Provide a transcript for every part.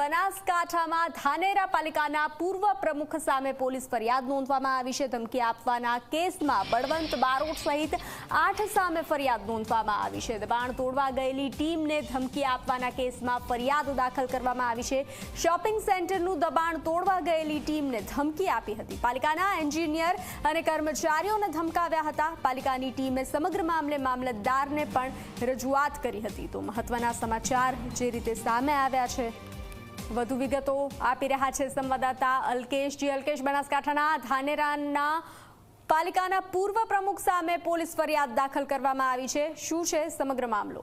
બનાસકાંઠામાં ધાનેરા પાલિકાના પૂર્વ પ્રમુખ સામે પોલીસ ફરિયાદ નોંધવામાં આવી છે. ધમકી આપવાના કેસમાં બળવંત બારોટ સહિત આઠ સામે ફરિયાદ નોંધવામાં આવી છે. દબાણ તોડવા ગયેલી ટીમને ધમકી આપવાના કેસમાં ફરિયાદ દાખલ કરવામાં આવી છે. શોપિંગ સેન્ટરનું દબાણ તોડવા ગયેલી ટીમને ધમકી આપી હતી. પાલિકાના એન્જિનિયર અને કર્મચારીઓને ધમકાવ્યા હતા. પાલિકાની ટીમે સમગ્ર મામલે મામલતદારને પણ રજૂઆત કરી હતી. તો મહત્વના સમાચાર જે રીતે સામે આવ્યા છે. વધુ વિગતો આપી રહ્યા છે સંવાદદાતા અલ્કેશજી અલ્કેશ, બનાસકાંઠાના ધાનેરાના પાલિકાના પૂર્વ પ્રમુખ સામે પોલીસ ફરિયાદ દાખલ કરવામાં આવી છે. શું છે સમગ્ર મામલો?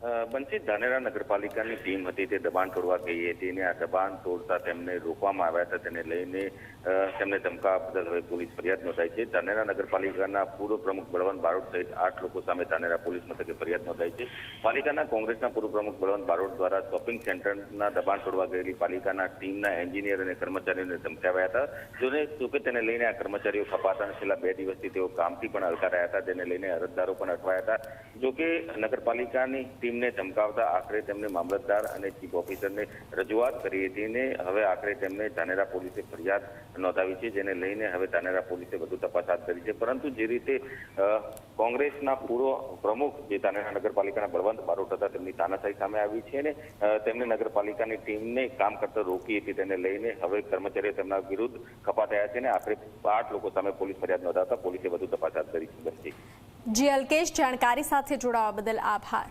બંચિત ધાનેરા નગરપાલિકાની ટીમ હતી, તે દબાણ તોડવા ગઈ હતી અને આ દબાણ તોડતા તેમને રોકવામાં આવ્યા હતા. તેને લઈને તેમને ધમકા બદલ હવે પોલીસ ફરિયાદ નોંધાઈ છે. ધાનેરા નગરપાલિકાના પૂર્વ પ્રમુખ બળવંત બારોટ સહિત આઠ લોકો સામે ધાનેરા પોલીસ મથકે ફરિયાદ નોંધાઈ છે. પાલિકાના કોંગ્રેસના પૂર્વ પ્રમુખ બળવંત બારોટ દ્વારા શોપિંગ સેન્ટરના દબાણ તોડવા ગયેલી પાલિકાના ટીમના એન્જિનિયર અને કર્મચારીઓને ધમકાવ્યા હતા. જોને જોકે તેને લઈને આ કર્મચારીઓ ખપાતા છેલ્લા બે દિવસથી તેઓ કામથી પણ અલકારાયા હતા. તેને લઈને અરજદારો પણ અટવાયા હતા. જોકે નગરપાલિકાની ટીમને ધમકાવતા આખરે તેમને મામલતદાર અને ચીફ ઓફિસરને રજૂઆત કરી હતી અને હવે આખરે તેમને ધાનેરા પોલીસે ફરિયાદ નોંધાવી છે, જેને લઈને હવે ધાનેરા પોલીસે વધુ તપાસ હાથ ધરી છે. પરંતુ જે રીતે કોંગ્રેસના પૂર્વ પ્રમુખ જે ધાનેરા નગરપાલિકાના બળવંત બારોટ હતા, તેમની તાનાશાહી સામે આવી છે અને તેમને નગરપાલિકાની ટીમને કામ કરતા રોકી હતી, તેને લઈને હવે કર્મચારીઓ તેમના વિરુદ્ધ ખપા થયા છે અને આખરે આઠ લોકો સામે પોલીસ ફરિયાદ નોંધાવતા પોલીસે વધુ તપાસ હાથ ધરી છે. જી, અલ્કેશ, જાણકારી સાથે જોડાવા બદલ આભાર.